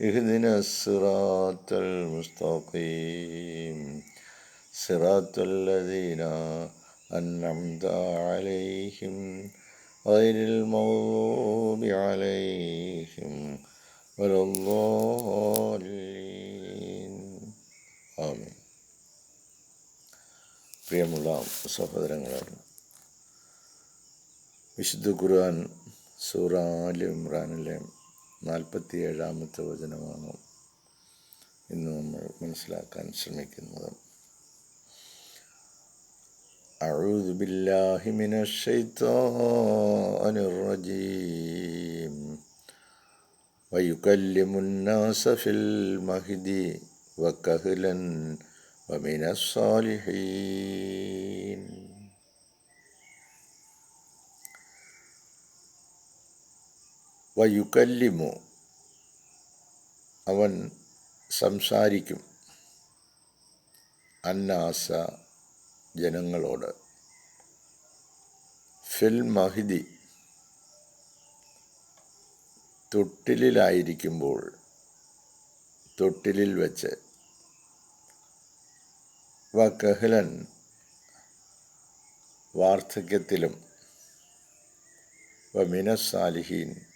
اهدنا الصراط المستقيم صراط الذين أنعمت عليهم غير المغضوب عليهم ولا الضالين آمين പ്രിയമുള്ള സഹോദരങ്ങളാണ് വിശുദ്ധ ഖുർആൻ സൂറ ആലി ഇമ്രാനിലെ നാൽപ്പത്തി ഏഴാമത്തെ വചനമാണ് ഇന്ന് നമ്മൾ മനസ്സിലാക്കാൻ ശ്രമിക്കുന്നത് أعوذ بالله من الشيطان الرجيم ويكلم الناس في المهد وكهلا ومن الصالحين വയുക്കല്ലിമു അവൻ സംസാരിക്കും. അന്നാസ ജനങ്ങളോട് ഫിൽ മഹിദി തൊട്ടിലിലായിരിക്കുമ്പോൾ തൊട്ടിലിൽ വെച്ച് വ കഹ്ലൻ വാർദ്ധക്യത്തിലും വ മിനസാലിഹീൻ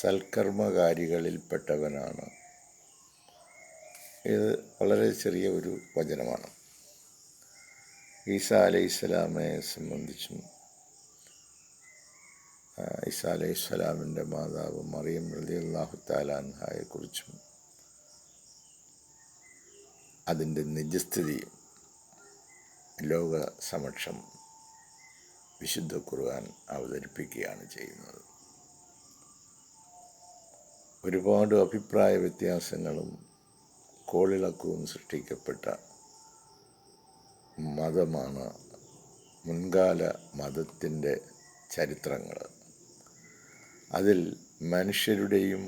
സൽക്കർമ്മകാരികളിൽപ്പെട്ടവനാണ്. ഇത് വളരെ ചെറിയ ഒരു വചനമാണ്. ഈസാ അലൈഹി സ്വലാമെ സംബന്ധിച്ചും ഈസാ അലൈഹി സ്വലാമിന്റെ മാതാവ് മറിയം റലി അള്ളാഹു താലാൻഹായെക്കുറിച്ചും അതിന്റെ നിജസ്ഥിതി ലോക സമക്ഷം വിശുദ്ധ ഖുർആൻ അവതരിപ്പിക്കുകയാണ് ചെയ്യുന്നത്. ഒരുപാട് അഭിപ്രായ വ്യത്യാസങ്ങളും കോളിളക്കവും സൃഷ്ടിക്കപ്പെട്ട മതമാണ് മുൻകാല മതത്തിന്റെ ചരിത്രങ്ങൾ. അതിൽ മനുഷ്യരുടെയും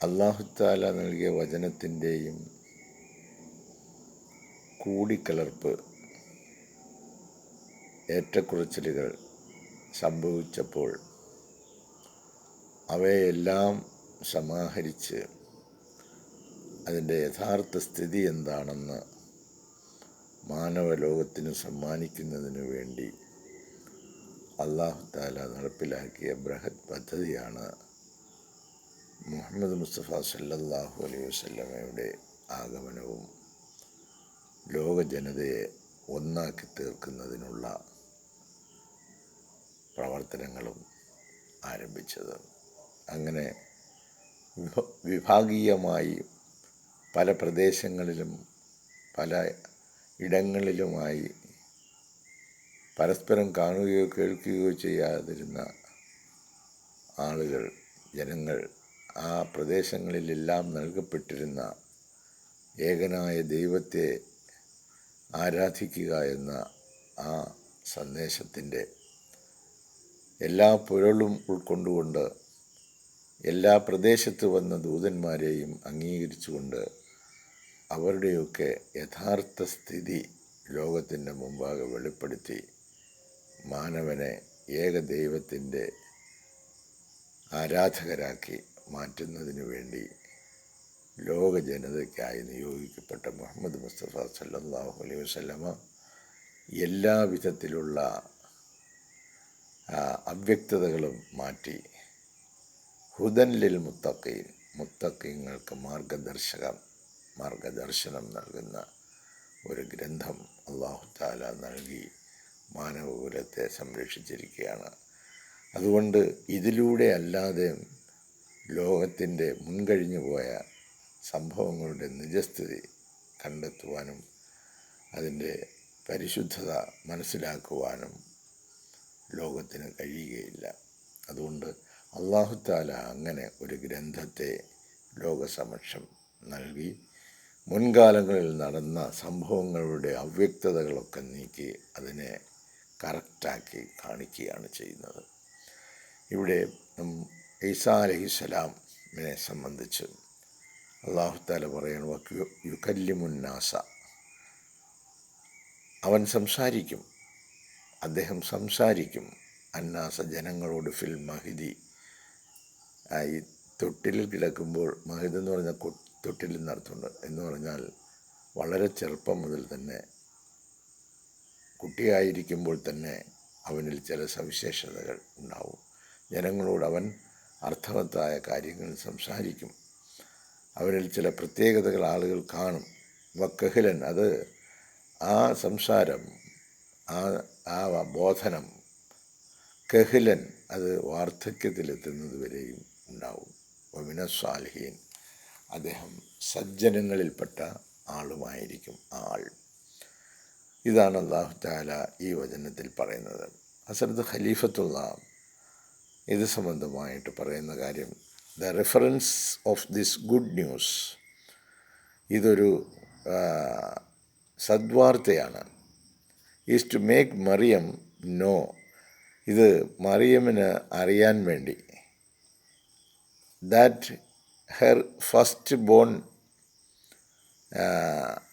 അള്ളാഹുത്താല നൽകിയ വചനത്തിന്റെയും കൂടിക്കലർപ്പ് ഏറ്റക്കുറച്ചിലുകൾ സംഭവിച്ചപ്പോൾ അവയെല്ലാം സമാഹരിച്ച് അതിന്റെ യഥാർത്ഥ സ്ഥിതി എന്താണെന്ന് മാനവലോകത്തിന് സമ്മാനിക്കുന്നതിന് വേണ്ടി അള്ളാഹു താല നടപ്പിലാക്കിയ ബൃഹത് പദ്ധതിയാണ് മുഹമ്മദ് മുസ്തഫ സല്ലാഹു അലൈഹി വസ്ലമയുടെ ആഗമനവും ലോക ജനതയെ ഒന്നാക്കി തീർക്കുന്നതിനുള്ള പ്രവർത്തനങ്ങളും ആരംഭിച്ചത്. അങ്ങനെ വിഭാഗീയമായി പല പ്രദേശങ്ങളിലും പല ഇടങ്ങളിലുമായി പരസ്പരം കാണുകയോ കേൾക്കുകയോ ചെയ്യാതിരുന്ന ആളുകൾ ജനങ്ങൾ ആ പ്രദേശങ്ങളിലെല്ലാം നൽകപ്പെട്ടിരുന്ന ഏകനായ ദൈവത്തെ ആരാധിക്കുക എന്ന ആ സന്ദേശത്തിന്റെ എല്ലാ പുരളും ഉൾക്കൊണ്ടുകൊണ്ട് എല്ലാ പ്രദേശത്ത് വന്ന ദൂതന്മാരെയും അംഗീകരിച്ചുകൊണ്ട് അവരുടെയൊക്കെ യഥാർത്ഥ സ്ഥിതി ലോകത്തിന്റെ മുമ്പാകെ വെളിപ്പെടുത്തി. മാനവനെ ഏകദൈവത്തിന്റെ ആരാധകരാക്കി മാറ്റുന്നതിനു വേണ്ടി ലോക ജനതയ്ക്കായി നിയോഗിക്കപ്പെട്ട മുഹമ്മദ് മുസ്തഫ സല്ലാഹു അലൈഹി വസ്ലമ എല്ലാ വിധത്തിലുള്ള അവ്യക്തതകളും മാറ്റി. ഹുദൻലിൽ മുത്തക്കീൻ മുത്തക്കീങ്ങൾക്ക് മാർഗദർശകം മാർഗദർശനം നൽകുന്ന ഒരു ഗ്രന്ഥം അള്ളാഹു താല നൽകി മാനവകുലത്തെ സംരക്ഷിച്ചിരിക്കുകയാണ്. അതുകൊണ്ട് ഇതിലൂടെ അല്ലാതെ ലോകത്തിന്റെ മുൻകഴിഞ്ഞു പോയ സംഭവങ്ങളുടെ നിജസ്ഥിതി കണ്ടെത്തുവാനും അതിന്റെ പരിശുദ്ധത മനസ്സിലാക്കുവാനും ലോകത്തിന് കഴിയുകയില്ല. അതുകൊണ്ട് അള്ളാഹുത്താല അങ്ങനെ ഒരു ഗ്രന്ഥത്തെ ലോകസമക്ഷം നൽകി. മുൻകാലങ്ങളിൽ നടന്ന സംഭവങ്ങളുടെ അവ്യക്തതകളൊക്കെ നീക്കി അതിനെ കറക്റ്റാക്കി കാണിക്കുകയാണ് ചെയ്യുന്നത്. ഇവിടെ ഈസാ അലഹിസ്സലാമിനെ സംബന്ധിച്ച് അള്ളാഹുത്താല പറയണ യുക്കല്ലിമുന്നാസ അവൻ സംസാരിക്കും. അദ്ദേഹം സംസാരിക്കും. അന്നാസ ജനങ്ങളോട് ഫിൽ മഹിദി ഈ തൊട്ടിലിൽ കിടക്കുമ്പോൾ മഹിത എന്ന് പറഞ്ഞാൽ തൊട്ടിലിൽ നടത്തുന്നുണ്ട് എന്ന് പറഞ്ഞാൽ വളരെ ചെറുപ്പം മുതൽ തന്നെ കുട്ടിയായിരിക്കുമ്പോൾ തന്നെ അവനിൽ ചില സവിശേഷതകൾ ഉണ്ടാവും. ജനങ്ങളോട് അവൻ അർത്ഥവത്തായ കാര്യങ്ങൾ സംസാരിക്കും. അവരിൽ ചില പ്രത്യേകതകൾ ആളുകൾ കാണും. വക്കഹിലൻ അത് ആ സംസാരം ആ ആ ബോധനം കഹിലൻ അത് വാർദ്ധക്യത്തിലെത്തുന്നത് വരെയും ഉണ്ടാവും. സാലിഹീൻ. അദ്ദേഹം സജ്ജനങ്ങളിൽപ്പെട്ട ആളുമായിരിക്കും ആൾ. ഇതാണ് അള്ളാഹു താല ഈ വചനത്തിൽ പറയുന്നത്. ഹസരത്ത് ഖലീഫത്തുള്ള ഇത് സംബന്ധമായിട്ട് പറയുന്ന കാര്യം the reference of this good news ഇതൊരു സദ്വാർത്തയാണ്. Is to make Maryam know. ഇത് മറിയമിന് അറിയാൻ വേണ്ടി ദാറ്റ് ഹെർ ഫസ്റ്റ് ബോൺ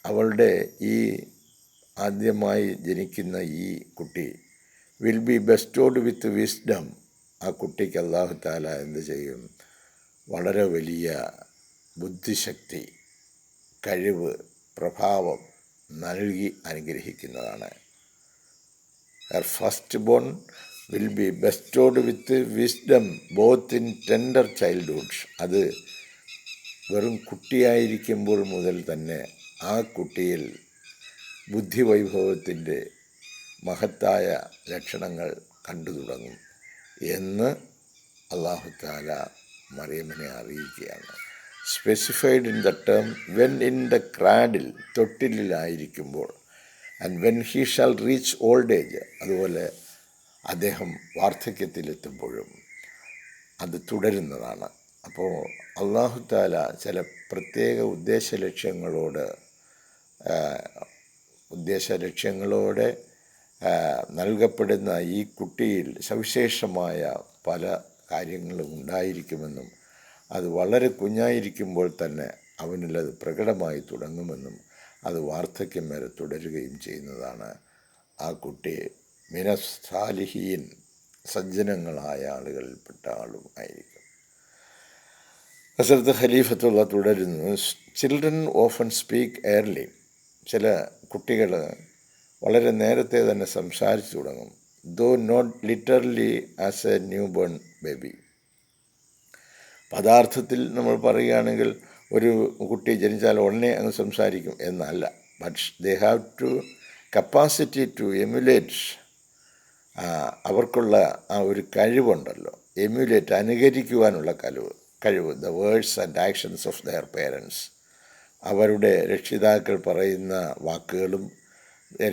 അവളുടെ ഈ ആദ്യമായി ജനിക്കുന്ന ഈ കുട്ടി will be bestowed with wisdom ആ കുട്ടിക്ക് അള്ളാഹു താല എന്ത് ചെയ്യും? വളരെ വലിയ ബുദ്ധിശക്തി കഴിവ് പ്രഭാവം നൽകി അനുഗ്രഹിക്കുന്നതാണ്. First born will be bestowed with wisdom both in tender childhood അത് വെറും കുട്ടിയായിരിക്കുമ്പോൾ മുതൽ തന്നെ ആ കുട്ടിയിൽ ബുദ്ധിവൈഭവത്തിന്റെ മഹത്തായ ലക്ഷണങ്ങൾ കണ്ടു തുടങ്ങും എന്ന് അള്ളാഹുത്താല മറിയമ്മനെ അറിയിക്കുകയാണ്. Specified in the term when in the cradle തൊട്ടിലായിരിക്കുമ്പോൾ and when he shall reach old age അതുപോലെ അദ്ദേഹം വാർദ്ധക്യത്തിലെത്തുമ്പോഴും അത് തുടരുന്നതാണ്. അപ്പോൾ അള്ളാഹുത്താല ചില പ്രത്യേക ഉദ്ദേശ ലക്ഷ്യങ്ങളോട് ഉദ്ദേശ ലക്ഷ്യങ്ങളോടെ നൽകപ്പെടുന്ന ഈ കുട്ടിയിൽ സവിശേഷമായ പല കാര്യങ്ങളും ഉണ്ടായിരിക്കുമെന്നും അത് വളരെ കുഞ്ഞായിരിക്കുമ്പോൾ തന്നെ അവനിലത് പ്രകടമായി തുടങ്ങുമെന്നും അത് വാർദ്ധക്യം വരെ തുടരുകയും ചെയ്യുന്നതാണ് ആ കുട്ടി മിനസാലിഹീൻ സജ്ജനങ്ങളായ ആളുകളിൽപ്പെട്ട ആളും ആയിരിക്കും. ഹസരത്ത് ഖലീഫത്തുള്ള തുടരുന്നു ചിൽഡ്രൻ ഓഫൻ സ്പീക്ക് എയർലി ചില കുട്ടികൾ വളരെ നേരത്തെ തന്നെ സംസാരിച്ചു തുടങ്ങും though not literally as a new born baby പദാർത്ഥത്തിൽ നമ്മൾ പറയുകയാണെങ്കിൽ ഒരു കുട്ടി ജനിച്ചാൽ ഉടനെ അങ്ങ് സംസാരിക്കും എന്നല്ല. But they have to capacity to emulate അവർക്കുള്ള ആ ഒരു കഴിവുണ്ടല്ലോ. എമ്യുലേറ്റ് അനുകരിക്കുവാനുള്ള കഴിവ് കഴിവ് the words and actions of their parents അവരുടെ രക്ഷിതാക്കൾ പറയുന്ന വാക്കുകളും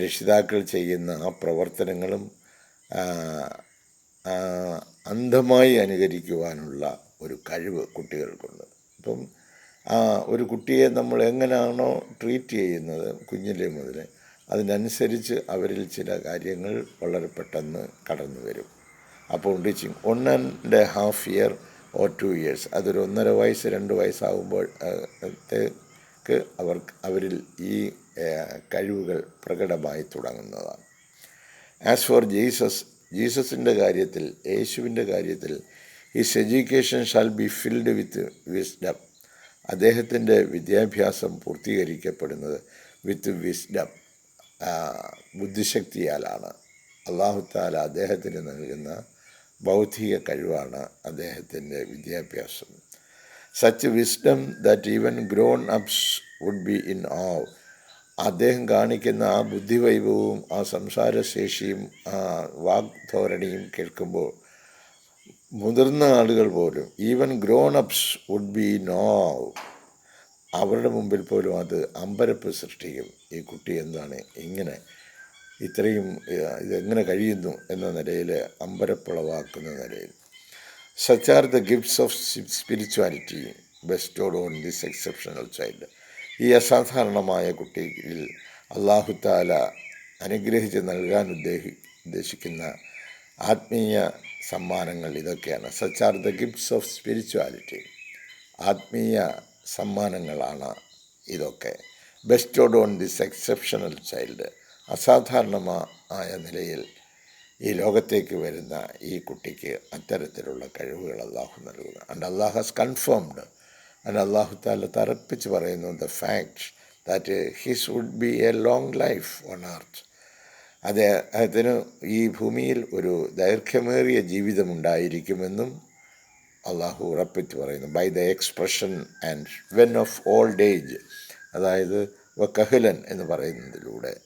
രക്ഷിതാക്കൾ ചെയ്യുന്ന ആ പ്രവർത്തനങ്ങളും അന്ധമായി അനുകരിക്കുവാനുള്ള ഒരു കഴിവ് കുട്ടികൾക്കുണ്ട്. അപ്പം ആ ഒരു കുട്ടിയെ നമ്മൾ എങ്ങനെയാണോ ട്രീറ്റ് ചെയ്യുന്നത് കുഞ്ഞിലെ മുതൽ അതിനനുസരിച്ച് അവരിൽ ചില കാര്യങ്ങൾ വളരെ പെട്ടെന്ന് കടന്നു വരും. അപ്പോൾ teaching one and half year or two years അതൊരു ഒന്നര വയസ്സ് രണ്ട് വയസ്സാകുമ്പോൾ അവർ അവരിൽ ഈ കഴിവുകൾ പ്രകടമായി തുടങ്ങുന്നതാണ്. ആസ് ഫോർ ജീസസ് ജീസസിന്റെ കാര്യത്തിൽ യേശുവിന്റെ കാര്യത്തിൽ his education shall be filled with wisdom അദ്ദേഹത്തിന്റെ വിദ്യാഭ്യാസം പൂർത്തീകരിക്കപ്പെടുന്നത് വിത്ത് വിസ്ഡം ബുദ്ധിശക്തിയാലാണ്. അള്ളാഹുത്താല അദ്ദേഹത്തിന് നൽകുന്ന ബൗദ്ധിക കഴിവാണ് അദ്ദേഹത്തിന്റെ വിദ്യാഭ്യാസം. Such wisdom that even grown ups would be in awe അദ്ദേഹം കാണിക്കുന്ന ആ ബുദ്ധിവൈഭവവും ആ സംസാരശേഷിയും ആ വാഗ്ധോരണിയും കേൾക്കുമ്പോൾ മുതിർന്ന ആളുകൾ പോലും even grown ups would be no അവരുടെ മുമ്പിൽ പോലും അത് അമ്പരപ്പ് സൃഷ്ടിക്കും. ഈ കുട്ടി എന്താണ്? ഇങ്ങനെ ഇത്രയും ഇതെങ്ങനെ കഴിയുന്നു എന്ന നിലയിൽ അമ്പരപ്പുളവാക്കുന്ന നിലയിൽ. Such are the gifts of spirituality bestowed on this exceptional child ഈ അസാധാരണമായ കുട്ടിയിൽ അള്ളാഹു താല അനുഗ്രഹിച്ച് നൽകാൻ ഉദ്ദേശി ഉദ്ദേശിക്കുന്ന ആത്മീയ സമ്മാനങ്ങൾ ഇതൊക്കെയാണ്. Such are the gifts of spirituality ആത്മീയ സമ്മാനങ്ങളാണ് ഇതൊക്കെ. Bestowed on this exceptional child അസാധാരണമായ നിലയിൽ ഈ ലോകത്തേക്ക് വരുന്ന ഈ കുട്ടിക്ക് അത്തരത്തിലുള്ള കഴിവുകൾ അള്ളാഹു നൽകുക and Allah has confirmed and Allah താല തറപ്പിച്ച് പറയുന്നു the fact that his would be a long life on earth അദ്ദേഹത്തിന് ഈ ഭൂമിയിൽ ഒരു ദൈർഘ്യമേറിയ ജീവിതമുണ്ടായിരിക്കുമെന്നും അള്ളാഹു ഉറപ്പിച്ച് പറയുന്നു by the expression and when of old age അതായത് വക്കഹലൻ എന്ന് പറയുന്നതിലൂടെ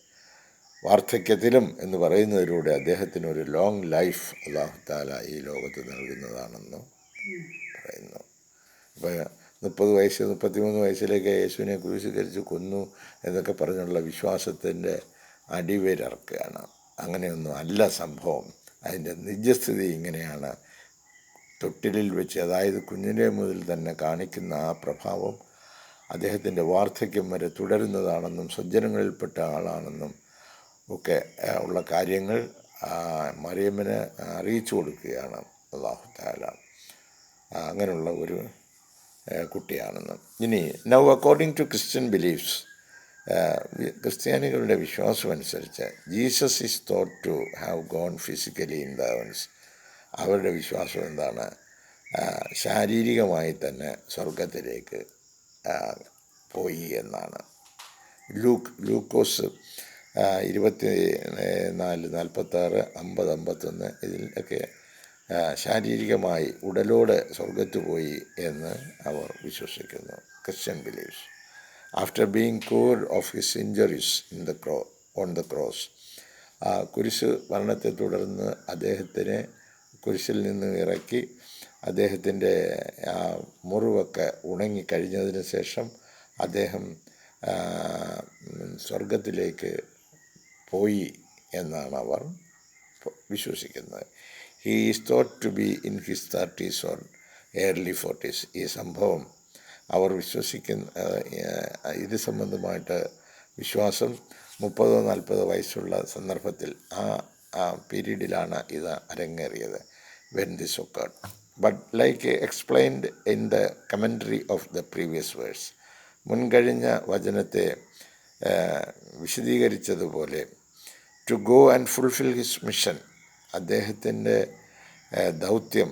വാർദ്ധക്യത്തിലും എന്ന് പറയുന്നതിലൂടെ അദ്ദേഹത്തിന് ഒരു ലോങ് ലൈഫ് അള്ളാഹു താല ഈ ലോകത്ത് നൽകുന്നതാണെന്ന് പറയുന്നു. അപ്പോൾ മുപ്പത് വയസ്സ് മുപ്പത്തിമൂന്ന് വയസ്സിലേക്ക് യേശുവിനെ ക്രൂശീകരിച്ച് കൊന്നു എന്നൊക്കെ പറഞ്ഞുള്ള വിശ്വാസത്തിന്റെ അടിവേരിറക്കുകയാണ്. അങ്ങനെയൊന്നും അല്ല സംഭവം. അതിന്റെ നിജസ്ഥിതി ഇങ്ങനെയാണ്. തൊട്ടിലിൽ വെച്ച് അതായത് കുഞ്ഞിനെ മുതൽ തന്നെ കാണിക്കുന്ന ആ പ്രഭാവം അദ്ദേഹത്തിന്റെ വാർദ്ധക്യം വരെ തുടരുന്നതാണെന്നും സജ്ജനങ്ങളിൽപ്പെട്ട ആളാണെന്നും ഒക്കെ ഉള്ള കാര്യങ്ങൾ മറിയമ്മന് അറിയിച്ചു കൊടുക്കുകയാണ് അള്ളാഹു താല അങ്ങനെയുള്ള ഒരു കുട്ടിയാണെന്നും. ഇനി now according to Christian beliefs ക്രിസ്ത്യാനികളുടെ വിശ്വാസം അനുസരിച്ച് Jesus is thought to have gone physically in the heavens അവരുടെ വിശ്വാസം എന്താണ്? ശാരീരികമായി തന്നെ സ്വർഗത്തിലേക്ക് പോയി എന്നാണ്. ലൂക്ക് ലൂക്കോസ് ഇരുപത്തി നാല് നാൽപ്പത്താറ് അമ്പത് അമ്പത്തൊന്ന് ഇതിലൊക്കെ ശാരീരികമായി ഉടലോടെ സ്വർഗത്ത് പോയി എന്ന് അവർ വിശ്വസിക്കുന്നു. Christian believes. After being core of his injuries in the crow on the cross. കുരിശ് മരണത്തെ തുടർന്ന് അദ്ദേഹത്തിനെ കുരിശിൽ നിന്ന് ഇറക്കി അദ്ദേഹത്തിന്റെ ആ മുറിവൊക്കെ ഉണങ്ങിക്കഴിഞ്ഞതിന് ശേഷം അദ്ദേഹം സ്വർഗത്തിലേക്ക് പോയി എന്നാണ് അവർ വിശ്വസിക്കുന്നത്. He is thought to be in his thirties or early forties ഈ സംഭവം അവർ വിശ്വസിക്കുന്ന ഇത് സംബന്ധമായിട്ട് വിശ്വാസം മുപ്പതോ നാൽപ്പതോ വയസ്സുള്ള സന്ദർഭത്തിൽ ആ പീരീഡിലാണ് ഇത് അരങ്ങേറിയത്. When this occurred. But like explained in the commentary of the previous verse, മുൻകഴിഞ്ഞ വചനത്തെ വിശദീകരിച്ചതുപോലെ to go and fulfil his mission അദ്ദേഹത്തിന്റെ ദൗത്യം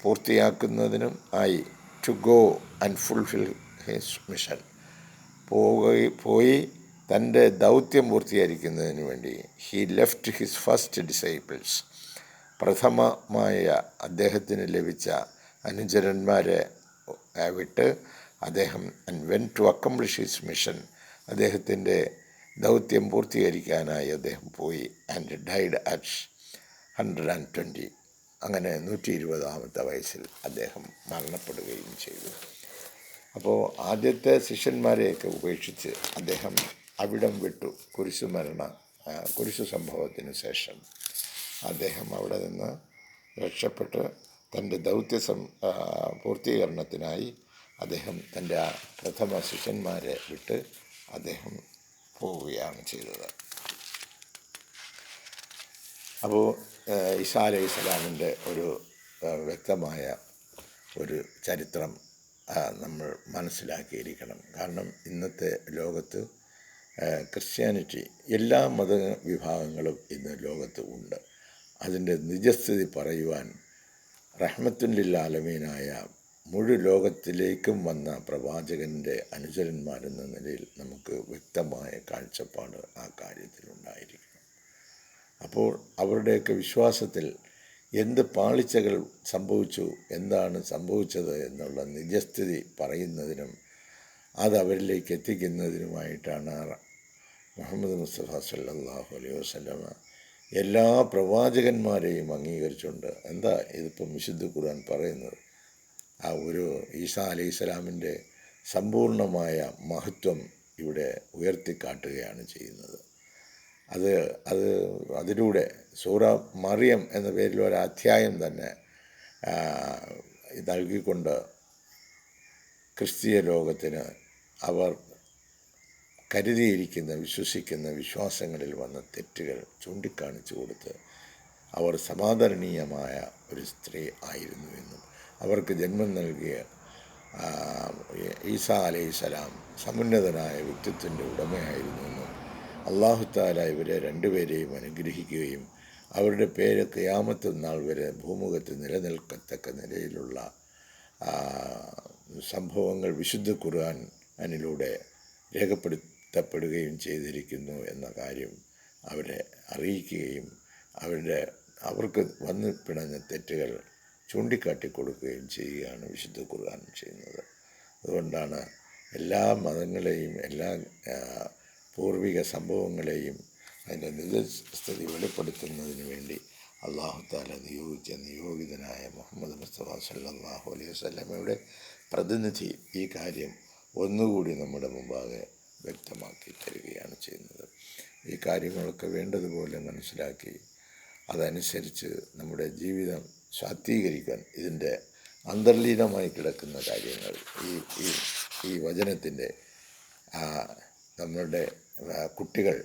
പൂർത്തിയാക്കുന്നതിനും ആയി to go and fulfil his mission പോയി പോയി തന്റെ ദൗത്യം പൂർത്തീകരിക്കുന്നതിന് വേണ്ടി he left his first disciples പ്രഥമമായ അദ്ദേഹത്തിന് ലഭിച്ച അനുചരന്മാരെ വിട്ട് അദ്ദേഹം and when to accomplish his mission അദ്ദേഹത്തിന്റെ ദൗത്യം പൂർത്തീകരിക്കാനായി അദ്ദേഹം പോയി and died at hundred and twenty അങ്ങനെ നൂറ്റി ഇരുപതാമത്തെ വയസ്സിൽ അദ്ദേഹം മരണപ്പെടുകയും ചെയ്തു. അപ്പോൾ ആദ്യത്തെ ശിഷ്യന്മാരെയൊക്കെ ഉപേക്ഷിച്ച് അദ്ദേഹം അവിടം വിട്ടു കുരിശു മരണ ആ, കുരിശു സംഭവത്തിന് ശേഷം. അദ്ദേഹം അവിടെ നിന്ന് രക്ഷപ്പെട്ട് തന്റെ ദൗത്യ സം പൂർത്തീകരണത്തിനായി അദ്ദേഹം തന്റെ ആ പ്രഥമ ശിഷ്യന്മാരെ വിട്ട് അദ്ദേഹം പോവുകയാണ് ചെയ്തത്. അപ്പോൾ ഈസാ അലൈഹി സ്വലാമിന്റെ ഒരു വ്യക്തമായ ഒരു ചരിത്രം നമ്മൾ മനസ്സിലാക്കിയിരിക്കണം. കാരണം ഇന്നത്തെ ലോകത്ത് ക്രിസ്ത്യാനിറ്റി എല്ലാ മത വിഭാഗങ്ങളും ഇന്ന് ലോകത്ത് ഉണ്ട്. അതിന്റെ നിജസ്ഥിതി പറയുവാൻ റഹ്മത്തുല്ലില്ലാലമീനായ മുഴു ലോകത്തിലേക്കും വന്ന പ്രവാചകന്റെ അനുചരന്മാരെന്ന നിലയിൽ നമുക്ക് വ്യക്തമായ കാഴ്ചപ്പാട് ആ കാര്യത്തിലുണ്ടായിരിക്കണം. അപ്പോൾ അവരുടെയൊക്കെ വിശ്വാസത്തിൽ എന്ത് പാളിച്ചകൾ സംഭവിച്ചു എന്താണ് സംഭവിച്ചത് എന്നുള്ള നിജസ്ഥിതി പറയുന്നതിനും അത് അവരിലേക്ക് എത്തിക്കുന്നതിനുമായിട്ടാണ് മുഹമ്മദ് മുസ്തഫ സല്ലാഹു അലൈഹി വസല്ലമ എല്ലാ പ്രവാചകന്മാരെയും അംഗീകരിച്ചുകൊണ്ട് എന്താ ഇതിപ്പം വിശുദ്ധ ഖുർആൻ പറയുന്നത്? ആ ഒരു ഈസാ അലൈഹി സ്വലാമിന്റെ സമ്പൂർണമായ മഹത്വം ഇവിടെ ഉയർത്തിക്കാട്ടുകയാണ് ചെയ്യുന്നത്. അത് അത് അതിലൂടെ സൂറ മറിയം എന്ന പേരിൽ ഒരു അധ്യായം തന്നെ നൽകിക്കൊണ്ട് ക്രിസ്തീയ ലോകത്തിന് അവർ കരുതിയിരിക്കുന്ന വിശ്വസിക്കുന്ന വിശ്വാസങ്ങളിൽ വന്ന തെറ്റുകൾ ചൂണ്ടിക്കാണിച്ചു കൊടുത്ത് അവർ സമാദരണീയമായ ഒരു സ്ത്രീ ആയിരുന്നു എന്നും. അവർക്ക് ജന്മം നൽകിയ ഈസ അലൈഹിസലാം സമുന്നതനായ വ്യക്തിത്വന്റെ ഉടമയായിരുന്നു എന്നും. അള്ളാഹുത്താല ഇവരെ രണ്ടുപേരെയും അനുഗ്രഹിക്കുകയും അവരുടെ പേര് ഖിയാമത്ത് നാൾ വരെ ഭൂമുഖത്ത് നിലനിൽക്കത്തക്ക നിലയിലുള്ള സംഭവങ്ങൾ വിശുദ്ധ ഖുർആൻ അതിലൂടെ രേഖപ്പെടുത്തപ്പെടുകയും ചെയ്തിരിക്കുന്നു എന്ന കാര്യം അവരെ അറിയിക്കുകയും അവരുടെ അവർക്ക് വന്ന് പിണഞ്ഞ തെറ്റുകൾ ചൂണ്ടിക്കാട്ടി കൊടുക്കുകയും ചെയ്യുകയാണ് വിശുദ്ധ ഖുർആൻ ചെയ്യുന്നത്. അതുകൊണ്ടാണ് എല്ലാ മതങ്ങളെയും എല്ലാ പൂർവിക സംഭവങ്ങളെയും അതിന്റെ നിജസ്ഥിതി വെളിപ്പെടുത്തുന്നതിന് വേണ്ടി അള്ളാഹു താല നിയോഗിച്ച നിയോഗിതനായ മുഹമ്മദ് മുസ്തഫ സല്ലാഹു അലൈഹി വസ്ലമയുടെ പ്രതിനിധി ഈ കാര്യം ഒന്നുകൂടി നമ്മുടെ മുമ്പാകെ വ്യക്തമാക്കി തരികയാണ് ചെയ്യുന്നത്. ഈ കാര്യങ്ങളൊക്കെ വേണ്ടതുപോലെ മനസ്സിലാക്കി അതനുസരിച്ച് നമ്മുടെ ജീവിതം ശാക്തീകരിക്കാൻ ഇതിന്റെ അന്തർലീനമായി കിടക്കുന്ന കാര്യങ്ങൾ ഈ ഈ ഈ വചനത്തിന്റെ നമ്മളുടെ കുട്ടികൾ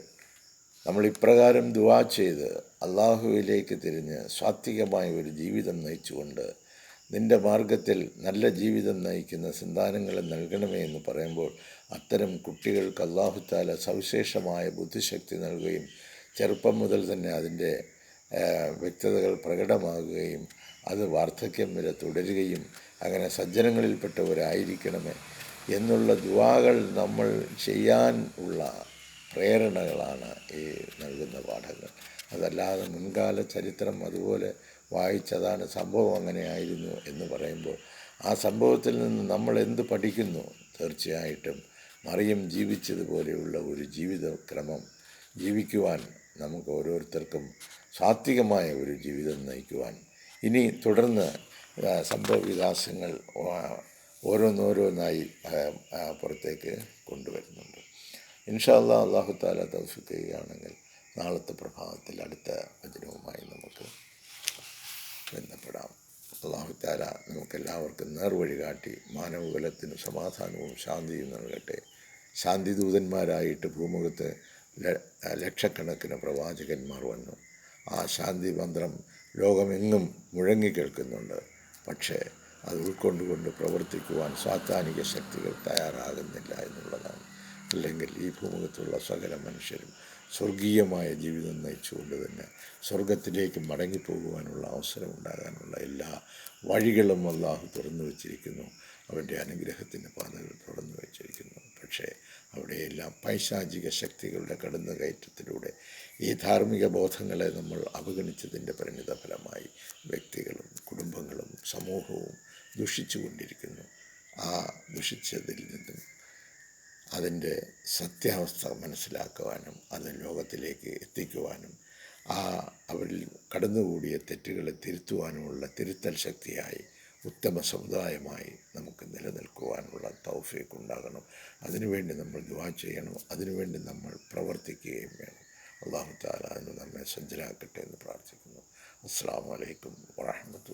നമ്മൾ ഇപ്രകാരം ദുവാ ചെയ്ത് അള്ളാഹുവിലേക്ക് തിരിഞ്ഞ് സാത്വികമായ ഒരു ജീവിതം നയിച്ചുകൊണ്ട് നിന്റെ മാർഗത്തിൽ നല്ല ജീവിതം നയിക്കുന്ന സന്താനങ്ങളെ നൽകണമേ എന്ന് പറയുമ്പോൾ അത്തരം കുട്ടികൾക്ക് അള്ളാഹുത്താല സവിശേഷമായ ബുദ്ധിശക്തി നൽകുകയും ചെറുപ്പം മുതൽ തന്നെ അതിന്റെ വ്യക്തതകൾ പ്രകടമാകുകയും അത് വാർദ്ധക്യം വരെ തുടരുകയും അങ്ങനെ സജ്ജനങ്ങളിൽപ്പെട്ടവരായിരിക്കണമേ എന്നുള്ള ദുവാകൾ നമ്മൾ ചെയ്യാൻ ഉള്ള പ്രേരണകളാണ് ഈ നൽകുന്ന പാഠങ്ങൾ. അതല്ലാതെ മുൻകാല ചരിത്രം അതുപോലെ വായിച്ചതാണ് സംഭവം അങ്ങനെയായിരുന്നു എന്ന് പറയുമ്പോൾ ആ സംഭവത്തിൽ നിന്ന് നമ്മൾ എന്ത് പഠിക്കുന്നു? തീർച്ചയായിട്ടും മറിയം ജീവിച്ചതുപോലെയുള്ള ഒരു ജീവിതക്രമം ജീവിക്കുവാൻ നമുക്ക് ഓരോരുത്തർക്കും സാത്വികമായ ഒരു ജീവിതം നയിക്കുവാൻ. ഇനി തുടർന്ന് സംഭവവികാസങ്ങൾ സംഭവ വികാസങ്ങൾ ഓരോന്നോരോന്നായി പുറത്തേക്ക് കൊണ്ടുവരുന്നുണ്ട്. ഇൻഷാല്ലാ അള്ളാഹു താല തൗഫിക്കുകയാണെങ്കിൽ നാളത്തെ പ്രഭാതത്തിൽ അടുത്ത വചനവുമായി നമുക്ക് ബന്ധപ്പെടാം അള്ളാഹു താല നമുക്കെല്ലാവർക്കും നേർവഴി കാട്ടി മാനവകുലത്തിന് സമാധാനവും ശാന്തിയും നൽകട്ടെ. ശാന്തിദൂതന്മാരായിട്ട് ഭൂമുഖത്ത് ലക്ഷക്കണക്കിന് പ്രവാചകന്മാർ വന്നു. ആ ശാന്തി മന്ത്രം ലോകമെങ്ങും മുഴങ്ങിക്കേൾക്കുന്നുണ്ട് പക്ഷേ അത് ഉൾക്കൊണ്ടുകൊണ്ട് പ്രവർത്തിക്കുവാൻ സാത്താനിക ശക്തികൾ തയ്യാറാകുന്നില്ല എന്നുള്ളതാണ്. അല്ലെങ്കിൽ ഈ ഭൂമുഖത്തുള്ള സകല മനുഷ്യരും സ്വർഗീയമായ ജീവിതം നയിച്ചുകൊണ്ട് തന്നെ സ്വർഗത്തിലേക്ക് മടങ്ങിപ്പോകുവാനുള്ള അവസരം ഉണ്ടാകാനുള്ള എല്ലാ വഴികളും അള്ളാഹു തുറന്നു വച്ചിരിക്കുന്നു. അവന്റെ അനുഗ്രഹത്തിന്റെ പാതകൾ തുറന്നു വച്ചിരിക്കുന്നു. പക്ഷേ അവിടെയെല്ലാം പൈശാചിക ശക്തികളുടെ കടന്നുകയറ്റത്തിലൂടെ ഈ ധാർമ്മിക ബോധങ്ങളെ നമ്മൾ അവഗണിച്ചതിന്റെ പരിണിത ഫലമായി വ്യക്തികളും കുടുംബങ്ങളും സമൂഹവും ദുഷിച്ചുകൊണ്ടിരിക്കുന്നു. ആ ദുഷിച്ചതിൽ നിന്നും അതിന്റെ സത്യാവസ്ഥ മനസ്സിലാക്കുവാനും അത് ലോകത്തിലേക്ക് എത്തിക്കുവാനും ആ അവരിൽ കടന്നുകൂടിയ തെറ്റുകളെ തിരുത്തുവാനുമുള്ള തിരുത്തൽ ശക്തിയായി ഉത്തമ സമുദായമായി നമുക്ക് നിലനിൽക്കുവാനുള്ള തൗഫീക്ക് ഉണ്ടാകണം. അതിനുവേണ്ടി നമ്മൾ ദുവാ ചെയ്യണം. അതിനുവേണ്ടി നമ്മൾ പ്രവർത്തിക്കുകയും വേണം. അള്ളാഹു താല അതിന് നമ്മെ സജ്ജരാക്കട്ടെ എന്ന് പ്രാർത്ഥിക്കുന്നു. അസ്സാം വലൈക്കും വാഹമത്തു